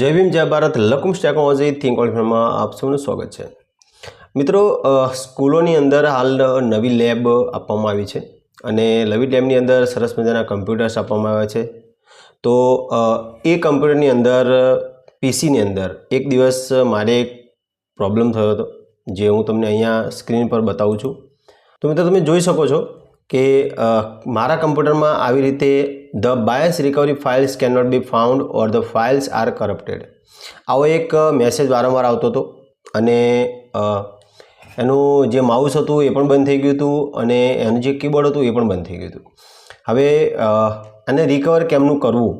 જય ભીમ, જય ભારત. લકુમ્સ ટેકનોલોજી થિંક ઓલિફરમાં આપ સૌનું સ્વાગત છે. મિત્રો સ્કૂલોની અંદર હાલ નવી લેબ આપવામાં આવી છે અને નવી લેબની અંદર સરસ મજાના કમ્પ્યુટર્સ આપવામાં આવ્યા છે. તો એ કમ્પ્યુટરની અંદર, પીસીની અંદર એક દિવસ મારે એક પ્રોબ્લેમ થયો હતો, જે હું તમને અહીંયા સ્ક્રીન પર બતાવું છું. તો મિત્રો, તમે જોઈ શકો છો કે મારા કમ્પ્યુટરમાં આવી રીતે the BIOS recovery files can not be found or the files are corrupted. આવો એક મેસેજ વારંવાર આવતો હતો અને એનું જે માઉસ હતું એ પણ બંધ થઈ ગયું હતું અને એનું જે કીબોર્ડ હતું એ પણ બંધ થઈ ગયું હતું. હવે આને રિકવર કેમનું કરવું?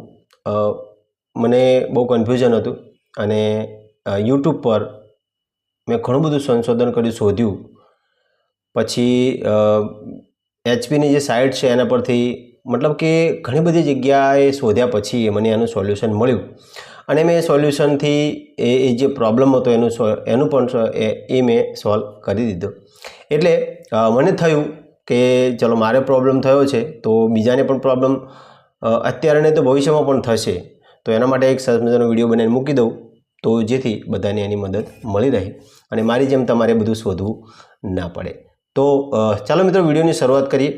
મને બહુ કન્ફ્યુઝન હતું અને યુટ્યુબ પર મેં ઘણું બધું સંશોધન કર્યું, શોધ્યું. પછી એચપીની જે સાઇટ છે એના પરથી મતલબ કે ઘણી બધી જગ્યાએ શોધ્યા પછી મને એનું સોલ્યુશન મળ્યું. અને મેં સોલ્યુશનથી એ એ જે પ્રોબ્લેમ હતો એનું એનું પણ એ મેં સોલ્વ કરી દીધો. એટલે મને થયું કે ચલો મારે પ્રોબ્લેમ થયો છે, તો બીજાને પણ પ્રોબ્લેમ અત્યારે તો ભવિષ્યમાં પણ થશે. તો એના માટે એક સરસ મજાનો વીડિયો બનાવીને મૂકી દઉં, તો જેથી બધાને એની મદદ મળી રહે અને મારી જેમ તમારે બધું શોધવું ના પડે. તો ચાલો મિત્રો વિડીયોની શરૂઆત કરીએ.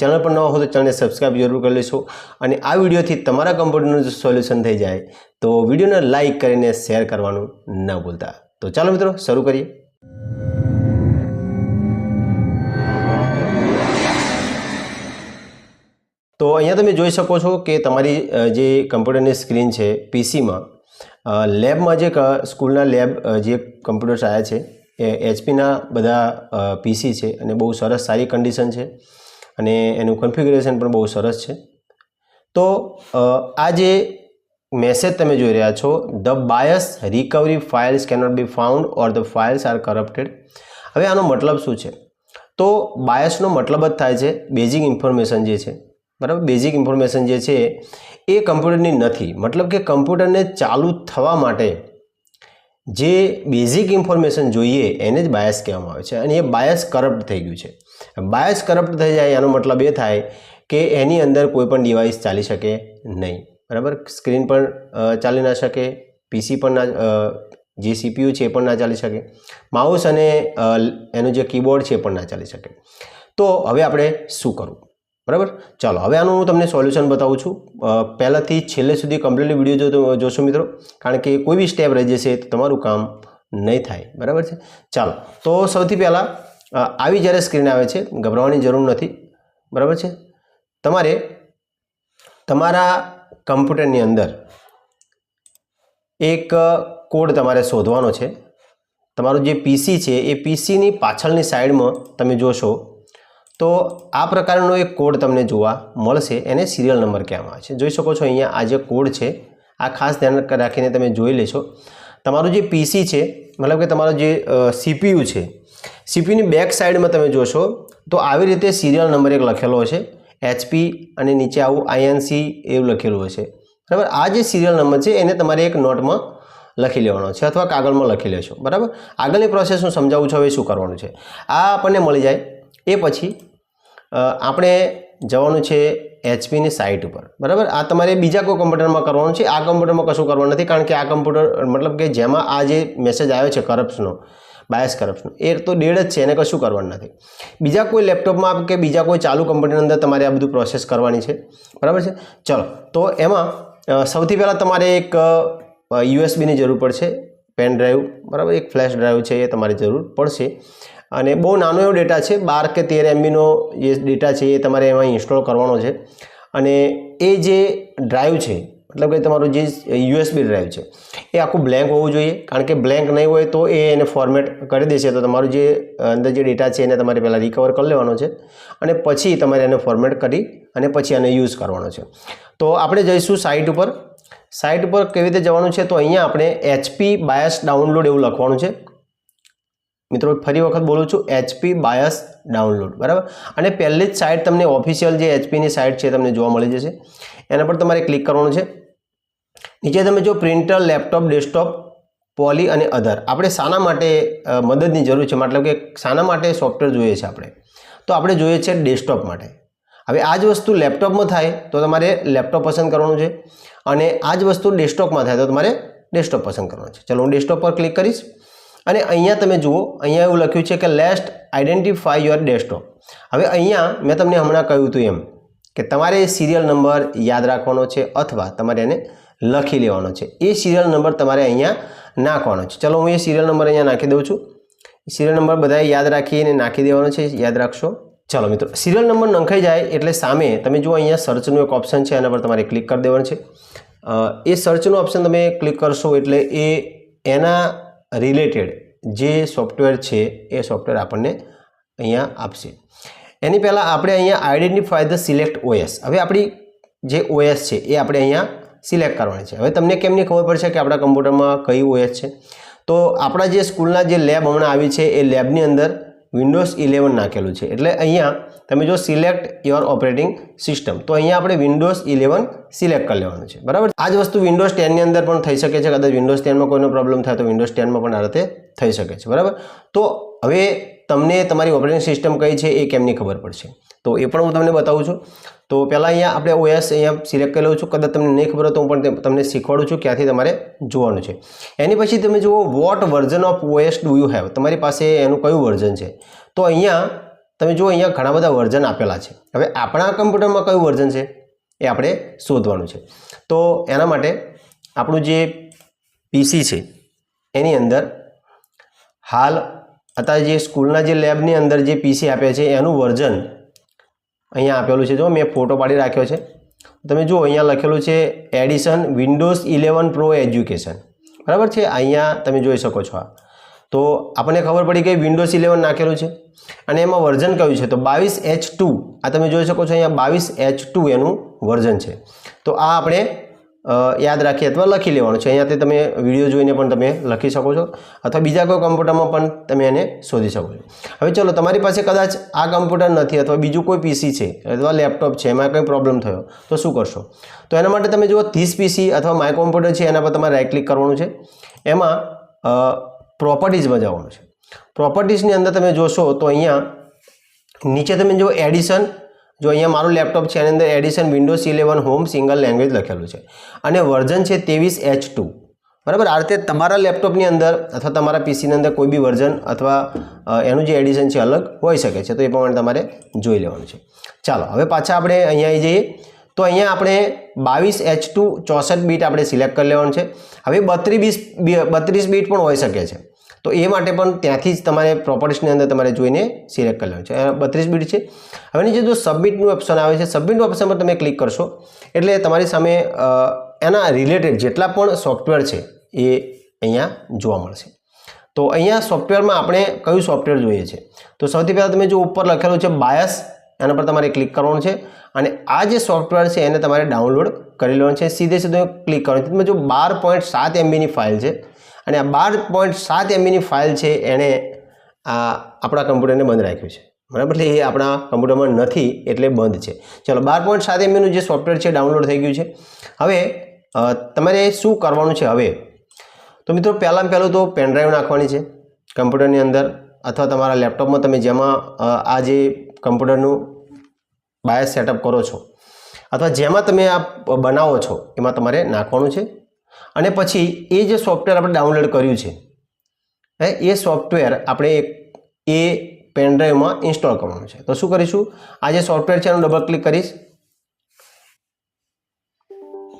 ચેનલ પર ન હો તો ચેનલને સબસ્ક્રાઈબ જરૂર કરી લેશો અને આ વિડીયોથી તમારા કમ્પ્યુટરનું જો સોલ્યુશન થઈ જાય. તો વિડીયોને લાઇક કરીને શેર કરવાનું ન ભૂલતા. તો ચાલો મિત્રો, શરૂ કરીએ. તો અહીંયા તમે જોઈ શકો છો કે તમારી જે કમ્પ્યુટરની સ્ક્રીન છે, પીસીમાં લેબમાં જે સ્કૂલના લેબ જે કમ્પ્યુટર્સ આવ્યા છે એચપીના બધા પીસી છે અને બહુ સરસ સારી કન્ડિશન છે અને એનું કન્ફિગ્યુરેશન પણ બહુ સરસ છે. તો આ જે મેસેજ તમે જોઈ રહ્યા છો the BIOS recovery files cannot be found or the files are corrupted હવે આનો મતલબ શું છે? તો બાયસનો મતલબ જ થાય છે બેઝિક ઇન્ફોર્મેશન જે છે. બરાબર? બેઝિક ઇન્ફોર્મેશન જે છે એ કમ્પ્યુટરની નથી. મતલબ કે કમ્પ્યુટરને ચાલુ થવા માટે જે બેઝિક ઇન્ફોર્મેશન જોઈએ એને જ બાયસ કહેવામાં આવે છે અને એ બાયસ કરપ્ટ થઈ ગયું છે. બાયસ કરપ્ટ થઈ જાય એનો મતલબ એ થાય કે એની અંદર કોઈ પણ ડિવાઇસ ચાલી શકે નહીં. બરાબર? સ્ક્રીન પણ ચાલી ના શકે પીસી પણ ના જે સીપીયુ છે એ પણ ના ચાલી શકે માઉસ અને એનું જે કીબોર્ડ છે એ પણ ના ચાલી શકે. તો હવે આપણે શું કરવું? બરાબર? ચાલો, હવે આનું હું તમને સોલ્યુશન બતાવું છું. પહેલાંથી છેલ્લે સુધી કમ્પ્લીટલી વીડિયો જો જોશો મિત્રો, કારણ કે કોઈ બી સ્ટેપ રહી જશે તો તમારું કામ નહીં થાય. બરાબર છે? ચાલો, તો સૌથી પહેલાં આવી જ્યારે સ્ક્રીન આવે છે, ગભરાવાની જરૂર નથી. બરાબર છે? તમારે તમારા કમ્પ્યુટરની અંદર એક કોડ તમારે શોધવાનો છે. તમારું જે પીસી છે, એ પીસીની પાછળની સાઈડમાં તમે જોશો તો આ પ્રકારનો એક કોડ તમને જોવા મળશે. એને સિરિયલ નંબર કહેવામાં આવે છે. જોઈ શકો છો અહીંયા આ જે કોડ છે, આ ખાસ ધ્યાન રાખીને તમે જોઈ લેશો. તમારું જે પીસી છે, મતલબ કે તમારો જે સીપીયુ છે સીપીયુની બેક સાઈડમાં તમે જોશો, તો આવી રીતે સિરિયલ નંબર એક લખેલો હશે. એચપી અને નીચે આવું આઈએનસી એવું લખેલું હશે. બરાબર? આ જે સિરિયલ નંબર છે, એને તમારે એક નોટમાં લખી લેવાનો છે અથવા કાગળમાં લખી લેશો. બરાબર? આગળની પ્રોસેસ હું સમજાવું છું હવે શું કરવાનું છે. આ આપણને મળી જાય એ પછી આપણે જવાનું છે એચપીની સાઇટ ઉપર. બરાબર? આ તમારે બીજા કોઈ કમ્પ્યુટરમાં કરવાનું છે? આ કમ્પ્યુટરમાં કશું કરવાનું નથી, કારણ કે આ કમ્પ્યુટર મતલબ કે જેમાં આ જે મેસેજ આવ્યો છે કરપ્શનો બાયસ કરપ્શન એ તો ડેડ જ છે, એને કશું કરવાનું નથી. બીજા કોઈ લેપટોપમાં કે બીજા કોઈ ચાલુ કમ્પ્યુટરની અંદર તમારે આ બધું પ્રોસેસ કરવાની છે. બરાબર છે? ચલો, તો એમાં સૌથી પહેલાં તમારે એક યુએસબીની જરૂર પડશે પેન ડ્રાઈવ બરાબર? એક ફ્લેશ ડ્રાઈવ છે એ તમારે જરૂર પડશે. અને બહુ નાનો એવો ડેટા છે, બાર કે તેર એમબીનો જે ડેટા છે એ તમારે એમાં ઇન્સ્ટોલ કરવાનો છે. અને એ જે ડ્રાઈવ છે, મતલબ કે તમારું જે યુએસબી ડ્રાઈવ છે, એ આખું બ્લેન્ક હોવું જોઈએ. કારણ કે બ્લેન્ક નહીં હોય તો એ એને ફોર્મેટ કરી દેશે. તો તમારું જે અંદર જે ડેટા છે એને તમારે પહેલાં રિકવર કરી લેવાનો છે અને પછી તમારે એને ફોર્મેટ કરી અને પછી આને યુઝ કરવાનો છે. તો આપણે જઈશું સાઇટ ઉપર. સાઇટ ઉપર કેવી રીતે જવાનું છે? તો અહીંયા આપણે એચપી બાયસ ડાઉનલોડ એવું લખવાનું છે. મિત્રો ફરી વખત બોલું છું એચપી બાયસ ડાઉનલોડ બરાબર? અને પહેલી જ સાઇટ તમને ઓફિશિયલ જે એચપીની સાઇટ છે તમને જોવા મળી જશે. એના પર તમારે ક્લિક કરવાનું છે. નીચે તમે જો પ્રિન્ટર લેપટોપ ડેસ્કટોપ પોલી અને અધર આપણે શાના માટે મદદની જરૂર છે, મતલબ કે શાના માટે સોફ્ટવેર જોઈએ છે આપણે. તો આપણે જોઈએ છે ડેસ્કટોપ માટે. હવે આ જ વસ્તુ લેપટોપમાં થાય, તો તમારે લેપટોપ પસંદ કરવાનું છે. અને આ જ વસ્તુ ડેસ્કટોપમાં થાય, તો તમારે ડેસ્કટોપ પસંદ કરવાનો છે. ચલો, હું ડેસ્કટોપ પર ક્લિક કરીશ. અને અહીંયા તમે જુઓ, અહીંયા એવું લખ્યું છે કે લેસ્ટ આઈડેન્ટિફાય યોર ડેસ્કટોપ હવે અહીંયા મેં તમને હમણાં કહ્યું હતું એમ કે તમારે સિરિયલ નંબર યાદ રાખવાનો છે અથવા તમારે એને લખી લેવાનો છે. એ સિરિયલ નંબર તમારે અહીંયા નાખવાનો છે. ચલો હું એ સિરિયલ નંબર અહીંયા નાખી દઉં છું. સિરિયલ નંબર બધાએ યાદ રાખીને નાખી દેવાનો છે. યાદ રાખશો? ચલો મિત્રો સિરિયલ નંબર નંખાઈ જાય એટલે સામે તમે જુઓ અહીંયા સર્ચનું એક ઓપ્શન છે એના પર તમારે ક્લિક કરી દેવાનું છે. એ સર્ચનું ઓપ્શન તમે ક્લિક કરશો એટલે એ એના રિલેટેડ જે સોફ્ટવેર છે એ સોફ્ટવેર આપણને અહીંયા આપશે. એની પહેલાં આપણે અહીંયા આઈડેન્ટિફાય ધ સિલેક્ટ ઓએસ હવે આપણી જે ઓએસ છે એ આપણે અહીંયા સિલેક્ટ કરવાની છે. હવે તમને કેમની ખબર પડશે કે આપણા કમ્પ્યુટરમાં કઈ ઓએસ છે? તો આપણા જે સ્કૂલના જે લેબ હમણાં આવી છે એ લેબની અંદર વિન્ડોઝ ઇલેવન નાખેલું છે. એટલે અહીંયા તમે જો સિલેક્ટ યોર ઓપરેટિંગ સિસ્ટમ તો અહીંયા આપણે વિન્ડોઝ ઇલેવન સિલેક્ટ કરી લેવાનું છે. બરાબર? આ જ વસ્તુ વિન્ડોઝ ટેનની અંદર પણ થઈ શકે છે. કદાચ વિન્ડોઝ ટેનમાં કોઈનો પ્રોબ્લેમ થાય તો વિન્ડોઝ ટેનમાં પણ આ રીતે થઈ શકે છે. બરાબર? તો હવે તમને તમારી ઓપરેટિંગ સિસ્ટમ કઈ છે એ કેમની ખબર પડશે? તો એ પણ હું તમને બતાવું છું. તો પહેલાં અહીંયા આપણે ઓએસ અહીંયા સિલેક્ટ કરી લઉં છું. કદાચ તમને નહીં ખબર હોય તો હું પણ તમને શીખવાડું છું ક્યાંથી તમારે જોવાનું છે. એની પછી તમે જુઓ what version of OS do you have તમારી પાસે એનું કયું વર્ઝન છે? તો અહીંયા તમે જુઓ, અહીંયા ઘણા બધા વર્ઝન આપેલા છે. હવે આપણા કમ્પ્યુટરમાં કયું વર્ઝન છે? એ આપણે શોધવાનું છે. તો એના માટે આપણું જે પીસી છે, એની અંદર હાલ અત્યારે જે સ્કૂલના જે લેબની અંદર જે પીસી આપે છે, એનું વર્ઝન અહીંયા આપેલું છે. જો, મેં ફોટો પાડી રાખ્યો છે. તમે જુઓ, અહીંયા લખેલું છે edition Windows eleven pro education બરાબર છે? અહીંયા તમે જોઈ શકો છો આ. તો આપણને ખબર પડી કે વિન્ડોઝ ઇલેવન નાખેલું છે. અને એમાં વર્ઝન કયું છે? તો બાવીસ એચ ટુ આ તમે જોઈ શકો છો અહીંયા બાવીસ એચ ટુ એનું વર્ઝન છે. તો આ આપણે યાદ રાખી અથવા લખી લેવાનું છે. અહીંયાથી તમે વીડિયો જોઈને પણ તમે લખી શકો છો. અથવા બીજા કોઈ કમ્પ્યુટરમાં પણ તમે એને શોધી શકો છો. હવે ચલો, તમારી પાસે કદાચ આ કમ્પ્યુટર નથી અથવા બીજું કોઈ પીસી છે અથવા લેપટોપ છે, એમાં કંઈ પ્રોબ્લેમ થયો, તો શું કરશો? તો એના માટે તમે જુઓ ધીસ પીસી અથવા માય કોમ્પ્યુટર છે, એના પર તમારે રાઇટ ક્લિક કરવાનું છે. એમાં પ્રોપર્ટીઝમાં જવાનું છે. પ્રોપર્ટીઝની અંદર તમે જોશો તો અહીંયા નીચે તમે જો એડિશન જો અહીંયા મારું લેપટોપ છે, એની અંદર edition Windows eleven home single language લખેલું છે. અને વર્ઝન છે ત્રેવીસ એચ ટુ બરાબર? આ રીતે તમારા લેપટોપની અંદર અથવા તમારા પીસીની અંદર કોઈ બી વર્ઝન અથવા એનું જે એડિશન છે અલગ હોઈ શકે છે. તો એ પ્રમાણે તમારે જોઈ લેવાનું છે. ચાલો, હવે પાછા આપણે અહીંયા જઈએ. તો અહીંયા આપણે બાવીસ એચ ટુ ચોસઠ બીટ આપણે સિલેક્ટ કરી લેવાનું છે. હવે બત્રીસ બત્રીસ બીટ પણ હોઈ શકે છે. તો એ માટે પણ ત્યાંથી જ તમારે પ્રોપર્ટીસની અંદર તમારે જોઈને સિલેક્ટ કરી લેવાનું છે. બત્રીસ બીટ છે. હવે નીચે જો સબમિટનું ઓપ્શન આવે છે, સબમિટનું ઓપ્શન પર તમે ક્લિક કરશો, એટલે તમારી સામે એના રિલેટેડ જેટલા પણ સોફ્ટવેર છે એ અહીંયા જોવા મળશે. તો અહીંયા સોફ્ટવેરમાં આપણે કયું સોફ્ટવેર જોઈએ છે? તો સૌથી પહેલાં તમે જો ઉપર લખેલું છે બાયસ એના પર તમારે ક્લિક કરવાનું છે. અને આ જે સોફ્ટવેર છે એને તમારે ડાઉનલોડ કરી લેવાનું છે. સીધે સીધો ક્લિક કરવાનું છે. જો બાર પોઈન્ટ સાત એમબીની ફાઇલ છે અને આ બાર પોઈન્ટ સાત એમબીની ફાઇલ છે એણે આ આપણા કમ્પ્યુટરને બંધ રાખ્યું છે. બરાબર? એટલે એ આપણા કમ્પ્યુટરમાં નથી એટલે બંધ છે. ચલો, બાર પોઈન્ટ સાત એમબીનું જે સોફ્ટવેર છે ડાઉનલોડ થઈ ગયું છે. હવે તમારે શું કરવાનું છે હવે? તો મિત્રો પહેલાં પહેલું તો પેનડ્રાઈવ નાખવાની છે. કમ્પ્યુટરની અંદર અથવા તમારા લેપટોપમાં તમે જેમાં આ જે કમ્પ્યુટરનું બાયસ સેટઅપ કરો છો. અથવા જેમાં તમે આ બનાવો છો, એમાં તમારે નાખવાનું છે. અને પછી એ જે સોફ્ટવેર આપણે ડાઉનલોડ કર્યું છે, હે, એ સોફ્ટવેર આપણે એ પેનડ્રાઈવમાં ઇન્સ્ટોલ કરવાનું છે. તો શું કરીશું? આ જે સોફ્ટવેર છે, એનું ડબલ ક્લિક કરીશ.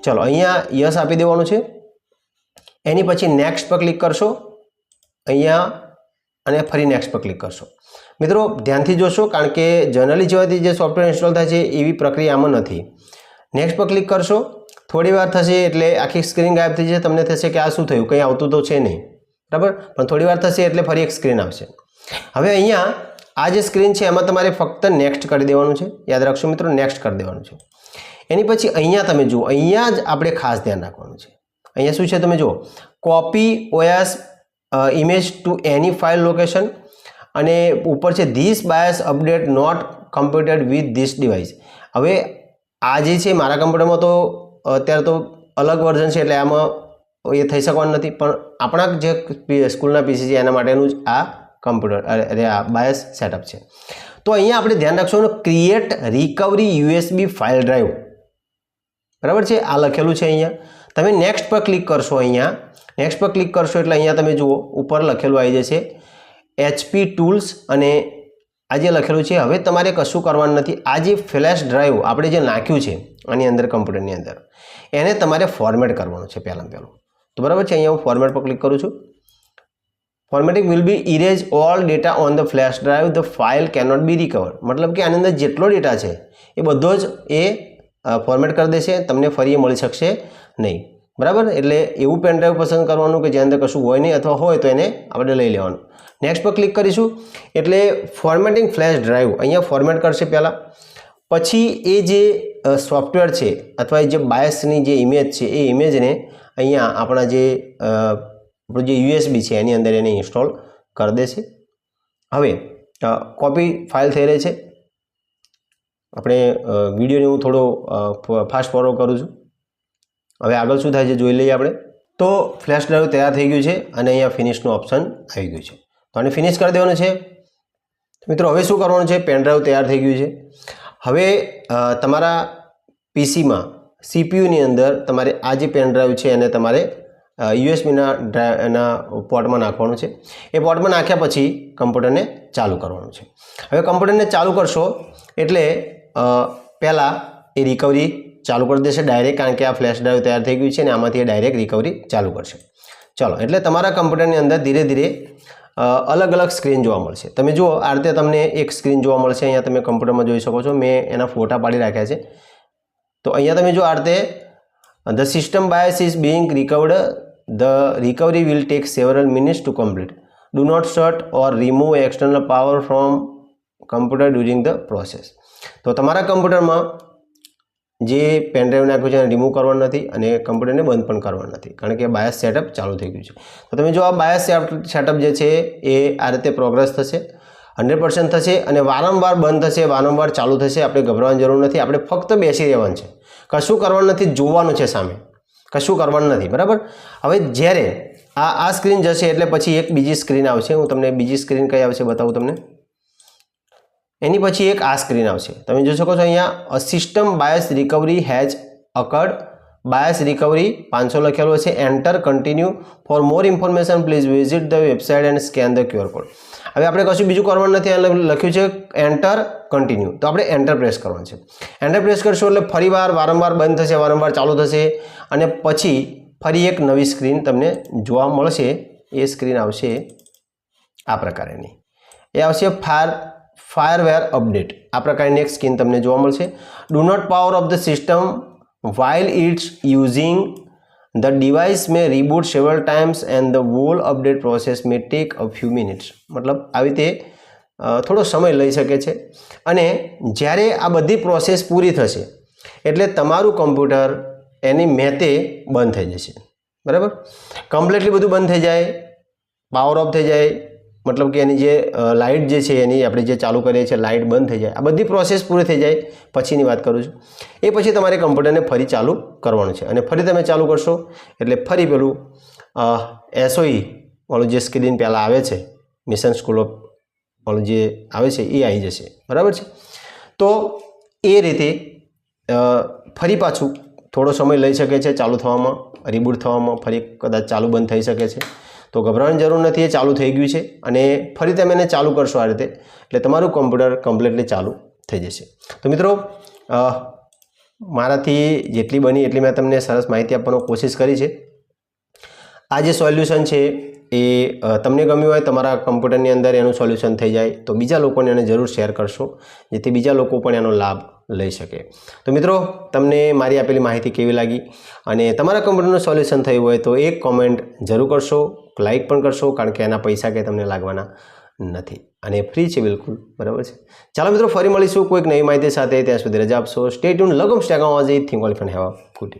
ચલો, અહીંયા યસ આપી દેવાનું છે. એની પછી નેક્સ્ટ પર ક્લિક કરશો. અહીંયા અને ફરી નેક્સ્ટ પર ક્લિક કરશો. મિત્રો, ધ્યાનથી જોશો કારણ કે જનરલી જેવાથી જે સોફ્ટવેર ઇન્સ્ટોલ થાય છે, એવી પ્રક્રિયા આમાં નથી. નેક્સ્ટ પર ક્લિક કરશો. થોડી વાર થશે એટલે આખી સ્ક્રીન ગાયબ થઈ જશે. તમને થશે કે આ શું થયું? કંઈ આવતું તો છે નહીં. બરાબર? પણ થોડી વાર થશે એટલે ફરી એક સ્ક્રીન આવશે. હવે અહીંયા આ જે સ્ક્રીન છે, એમાં તમારે ફક્ત નેક્સ્ટ કરી દેવાનું છે. યાદ રાખશો મિત્રો નેક્સ્ટ કરી દેવાનું છે. એની પછી અહીંયા તમે જુઓ. અહીંયા જ આપણે ખાસ ધ્યાન રાખવાનું છે. અહીંયા શું છે તમે જુઓ. કોપી ઓએસ ઇમેજ ટુ એની ફાઇલ લોકેશન અને ઉપર છે this BIOS update not computed with this device હવે આ જે છે, મારા કમ્પ્યુટરમાં તો અત્યારે તો અલગ વર્ઝન છે, એટલે આમાં એ થઈ શકવાનું નથી. પણ આપણા જે સ્કૂલના પીસી છે, એના માટેનું જ આ કમ્પ્યુટર અરે, આ બાયસ સેટઅપ છે. તો અહીંયા આપણે ધ્યાન રાખશું create recovery USB file drive બરાબર છે? આ લખેલું છે અહીંયા. તમે નેક્સ્ટ પર ક્લિક કરશો અહીંયા. નેક્સ્ટ પર ક્લિક કરશો એટલે અહીંયા તમે જુઓ, ઉપર લખેલું આવી જશે. એચપી ટૂલ્સ અને આ જે લખેલું છે, હવે તમારે કશું કરવાનું નથી. આ જે ફ્લેશ ડ્રાઈવ આપણે જે નાખ્યું છે, આની અંદર કમ્પ્યુટરની અંદર, એને તમારે ફોર્મેટ કરવાનું છે પહેલાં પહેલું. તો બરાબર છે, અહીંયા હું ફોર્મેટ પર ક્લિક કરું છું. Formatting will be erase all data on the flash drive the file cannot be recover મતલબ કે આની અંદર જેટલો ડેટા છે, એ બધો જ એ ફોર્મેટ કરી દેશે, તમને ફરી મળી શકશે નહીં. બરાબર? એટલે એવું પેન ડ્રાઈવ પસંદ કરવાનું કે જેની અંદર કશું હોય નહીં અથવા હોય તો એને આપણે લઈ લેવાનું. નેક્સ્ટ પર ક્લિક કરીશું. એટલે ફોર્મેટિંગ ફ્લેશ ડ્રાઈવ અહીંયા ફોર્મેટ કરશે પહેલાં. પછી એ જે સોફ્ટવેર છે અથવા એ જે બાયસની જે ઇમેજ છે, એ ઇમેજને અહીંયા આપણા જે આપણું જે યુએસબી છે એની અંદર એને ઇન્સ્ટોલ કરી દેશે. હવે કોપી ફાઇલ થઈ રહી છે. આપણે વિડીયોને હું થોડો ફાસ્ટ ફોરવર્ડ કરું છું. હવે આગળ શું થાય છે જોઈ લઈએ આપણે. તો ફ્લેશ ડ્રાઈવ તૈયાર થઈ ગયું છે અને અહીંયા ફિનિશનું ઓપ્શન આવી ગયું છે. તો આને ફિનિશ કરી દેવાનું છે. મિત્રો, હવે શું કરવાનું છે? પેન ડ્રાઈવ તૈયાર થઈ ગયું છે. હવે તમારા પીસીમાં સીપીયુની અંદર તમારે આ જે પેન ડ્રાઈવ છે એને તમારે યુએસબીના ડ્રાઈવ એના પોર્ટમાં નાખવાનું છે. એ પોર્ટમાં નાખ્યા પછી કમ્પ્યુટરને ચાલુ કરવાનું છે. હવે કમ્પ્યુટરને ચાલુ કરશો એટલે પહેલાં એ રિકવરી ચાલુ કરી દેશે ડાયરેક્ટ કારણ કે આ ફ્લેશ ડ્રાઈવ તૈયાર થઈ ગયું છે અને આમાંથી એ ડાયરેક્ટ રિકવરી ચાલુ કરશે. ચાલો, એટલે તમારા કમ્પ્યુટરની અંદર ધીરે ધીરે અલગ અલગ સ્ક્રીન જોવા મળશે. તમે જુઓ, આ રીતે તમને એક સ્ક્રીન જોવા મળશે. અહીંયા તમે કમ્પ્યુટરમાં જોઈ શકો છો. મેં એના ફોટા પાડી રાખ્યા છે. તો અહીંયા તમે જો આ રીતે the system BIOS is being recovered the recovery will take several minutes to complete do not shut or remove external power from computer during the process તો તમારા કમ્પ્યુટરમાં જે પેન ડ્રાઈવ નાખ્યું છે એને રિમૂવ કરવાનું નથી અને કમ્પ્યુટરને બંધ પણ કરવાનું નથી. કારણ કે બાયસ સેટઅપ ચાલુ થઈ ગયું છે. તો તમે જો આ બાયસ સેટઅપ જે છે એ આ રીતે પ્રોગ્રેસ થશે હંડ્રેડ પર્સન્ટ થશે અને વારંવાર બંધ થશે, વારંવાર ચાલુ થશે, આપણે ગભરાવાની જરૂર નથી. આપણે ફક્ત બેસી રહેવાનું છે. કશું કરવાનું નથી, જોવાનું છે સામે. કશું કરવાનું નથી, બરાબર? હવે જ્યારે આ આ સ્ક્રીન જશે એટલે પછી એક બીજી સ્ક્રીન આવશે. હું તમને બીજી સ્ક્રીન કઈ આવશે બતાવું તમને? એની પછી એક આ સ્ક્રીન આવશે. તમે જોઈ શકો છો અહીંયા system BIOS recovery has occurred BIOS recovery પાંચસો લખેલો છે enter continue for more information please visit the website and scan the QR code હવે આપણે કશું બીજું કરવાનું નથી. લખ્યું છે એન્ટર કન્ટિન્યુ તો આપણે એન્ટર પ્રેસ કરવાનું છે. એન્ટર પ્રેસ કરશો એટલે ફરીવાર, વારંવાર બંધ થશે, વારંવાર ચાલુ થશે. અને પછી ફરી એક નવી સ્ક્રીન તમને જોવા મળશે. એ સ્ક્રીન આવશે આ પ્રકારેની. એ આવશે ફાયર ફાયરવેર અપડેટ. આ પ્રકારની એક સ્કીન તમને જોવા મળશે. Do not power off the system while it's using the device may reboot several times and the whole update process may take a few minutes. મતલબ આવી રીતે થોડો સમય લઈ શકે છે. અને જ્યારે આ બધી પ્રોસેસ પૂરી થશે, એટલે તમારું કમ્પ્યુટર એની મેતે બંધ થઈ જશે. બરાબર? કમ્પ્લીટલી બધું બંધ થઈ જાય પાવર ઓફ થઈ જાય મતલબ કે એની જે લાઇટ જે છે એની આપણે જે ચાલુ કરીએ છીએ લાઇટ બંધ થઈ જાય. આ બધી પ્રોસેસ પૂરી થઈ જાય પછીની વાત કરું છું. એ પછી તમારે કમ્પ્યુટરને ફરી ચાલુ કરવાનું છે. અને ફરી તમે ચાલુ કરશો એટલે ફરી પેલું એસઓઈ વાળું જે સ્ક્રીન પહેલાં આવે છે, મિશન સ્કૂલ ઓફ વાળું જે આવે છે, એ આવી જશે. બરાબર છે? તો એ રીતે ફરી પાછું થોડો સમય લઈ શકે છે ચાલુ થવામાં રિબૂટ થવામાં, ફરી કદાચ ચાલુ બંધ થઈ શકે છે. તો ગભરાવાની જરૂર નથી, એ ચાલુ થઈ ગયું છે અને ફરી તમે એને ચાલુ કરશો આ રીતે. એટલે તમારું કોમ્પ્યુટર કમ્પ્લીટલી ચાલુ થઈ જશે. તો મિત્રો મારાથી જેટલી બની એટલી મેં તમને સરસ માહિતી આપવાનો કોશિશ કરી છે. આ જે સોલ્યુશન છે એ તમને ગમ્યું હોય તમારા કમ્પ્યુટરની અંદર એનું સોલ્યુશન થઈ જાય, તો બીજા લોકોને એને જરૂર શેર કરશો, જેથી બીજા લોકો પણ એનો લાભ લઈ શકે. તો મિત્રો, તમને મારી આપેલી માહિતી કેવી લાગી? અને તમારા કમ્પ્યુટરનું સોલ્યુશન થયું હોય તો એક કોમેન્ટ જરૂર કરશો લાઇક પણ કરશો, કારણ કે એના પૈસા કંઈ તમને લાગવાના નથી. અને ફ્રી છે બિલકુલ, બરાબર છે? ચાલો મિત્રો, ફરી મળીશું કોઈક નવી માહિતી સાથે. ત્યાં સુધી રજા આપશો. સ્ટેટ્યુન લગમ સ્ટેગમ વાઝી think all fan have good